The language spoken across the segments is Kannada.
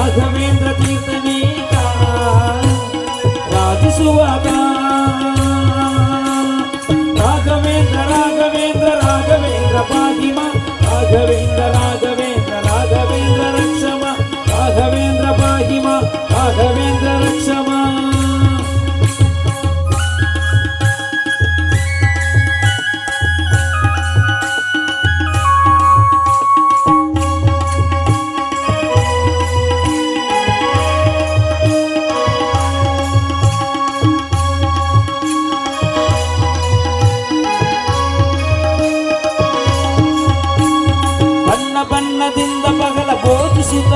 ರಾಘವೇಂದ್ರ ತೀರ್ಥನೀಕ ರಾಜಿಸುವಾಗ ರಾಘವೇಂದ್ರ ರಾಘವೇಂದ್ರ ರಾಘವೇಂದ್ರ ಪಾದಿಮ ರಾಘವೇಂದ್ರ ರಾಘವೇಂದ್ರ ಬಣ್ಣ ಬಣ್ಣದಿಂದ ಬಹಳ ಬೋಧಿಸುತ್ತ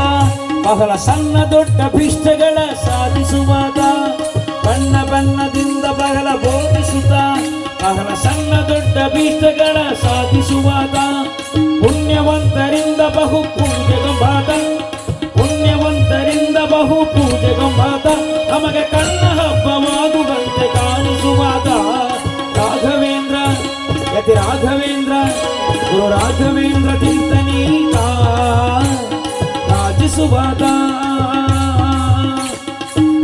ಬಹಳ ಸಣ್ಣ ದೊಡ್ಡ ಭಿಷ್ಟಗಳ ಸಾಧಿಸುವಾಗ, ಬಣ್ಣ ಬಣ್ಣದಿಂದ ಬಹಳ ಬೋಧಿಸುತ್ತ ಬಹಳ ಸಣ್ಣ ದೊಡ್ಡ ಬೀಷ್ಟಗಳ ಸಾಧಿಸುವಾಗ ಪುಣ್ಯವಂತರಿಂದ ಬಹು ಪೂಜೆಗೊಂಬಾದ ಪುಣ್ಯವಂತರಿಂದ ಬಹು ಪೂಜೆಗೊಂಬಾದ ನಮಗೆ ಕಣ್ಣ ಹಬ್ಬವಾಗುವಂತೆ ಕಾಣಿಸುವಾಗ. ರಾಘವೇಂದ್ರ, ಯತಿ ರಾಘವೇಂದ್ರ, ಗುರು ರಾಘವೇಂದ್ರ ತೀರ್ಥನೀಕ ರಾಜಿಸುವಾದ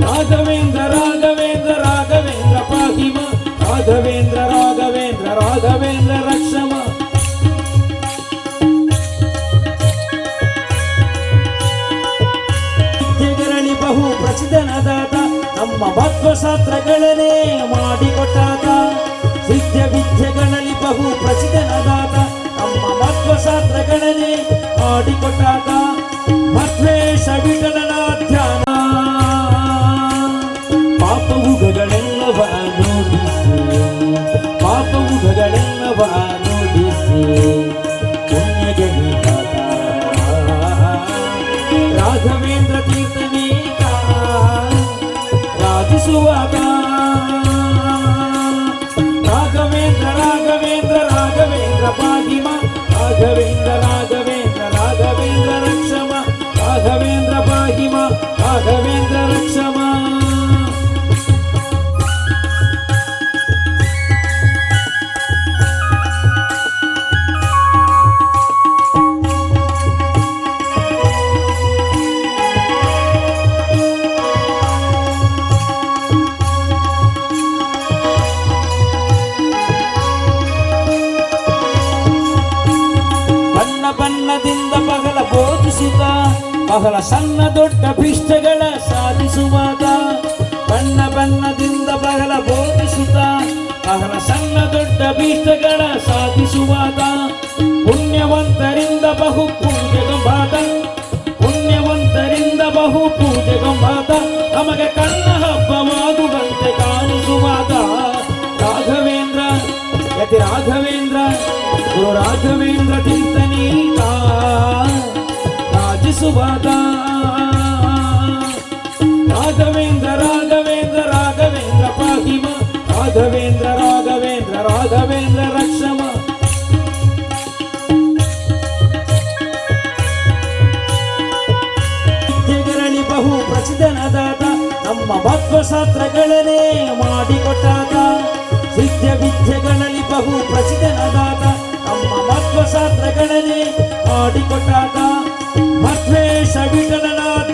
ರಾಘವೇಂದ್ರ ರಾಘವೇಂದ್ರ ರಾಘವೇಂದ್ರ ಪಾಹಿಮ. ರಾಘವೇಂದ್ರ ರಾಘವೇಂದ್ರ ರಾಘವೇಂದ್ರ ರಕ್ಷಮ. ವಿದ್ಯೆಗಳಲ್ಲಿ ಬಹು ಪ್ರಸಿದ್ಧನಾದಾತ ನಮ್ಮ ಭತ್ವಶಾಸ್ತ್ರಗಳನ್ನೇ ಮಾಡಿಕೊಟ್ಟಾತ. ವಿದ್ಯೆ ವಿದ್ಯೆಗಳಲ್ಲಿ ಬಹು ಪ್ರಸಿದ್ಧನಾದಾತ ನಮ್ಮ ಮಧ್ವಶಾಸ್ತ್ರಗಳನ್ನೇ ಮಾಡಿಕೊಟ್ಟಾತ. ರಾಘವೇಂದ್ರ ತೀರ್ಥನೀಕ ರಾಜಿಸುವಾಗ ರಾಘವೇಂದ್ರ ರಾಘವೇಂದ್ರ ರಾಘವೇಂದ್ರ ಪಾದಿಮ ರಾಘವೇಂದ್ರ ರಾಘವೇಂದ್ರ ಬಣ್ಣದಿಂದ ಬಹಳ ಬೋಧಿಸುತ್ತ ಬಹಳ ಸಣ್ಣ ದೊಡ್ಡ ಪಿಷ್ಟಗಳ ಸಾಧಿಸುವಾಗ, ಬಣ್ಣ ಬಣ್ಣದಿಂದ ಬಹಳ ಬೋಧಿಸುತ್ತ ಬಹಳ ಸಣ್ಣ ದೊಡ್ಡ ಬೀಷ್ಟಗಳ ಸಾಧಿಸುವಾಗ, ಪುಣ್ಯವಂತರಿಂದ ಬಹು ಪೂಜೆಗೊಂಬಾದ ಪುಣ್ಯವಂತರಿಂದ ಬಹು ಪೂಜೆಗೊಂಬಾದ ನಮಗೆ ಕಣ್ಣ ಹಬ್ಬವಾಗುವಂತೆ ಕಾಣಿಸುವಾಗ. ರಾಘವೇಂದ್ರ, ಯತಿ ರಾಘವೇಂದ್ರ, ಗುರು ರಾಘವೇಂದ್ರ ರಾಜಿಸುವಾದ ರಾಘವೇಂದ್ರ ರಾಘವೇಂದ್ರ ರಾಘವೇಂದ್ರ ಪಾಹಿಮ. ರಾಘವೇಂದ್ರ ರಾಘವೇಂದ್ರ ರಾಘವೇಂದ್ರ ರಕ್ಷಮ. ವಿದ್ಯೆಗಳಲ್ಲಿ ಬಹು ಪ್ರಸಿದ್ಧನದಾದ ನಮ್ಮ ಮಧ್ವಶಾಸ್ತ್ರಗಳನ್ನೇ ಮಾಡಿಕೊಟ್ಟಾತ ಸಿದ್ಧ ವಿದ್ಯೆಗಳಲ್ಲಿ ಬಹು ಪ್ರಸಿದ್ಧನದಾದ ನಮ್ಮ ಮಧ್ವಶಾಸ್ತ್ರಗಳನ್ನೇ ಮಾಡಿಕೊಟ್ಟಾತ சவிதனாத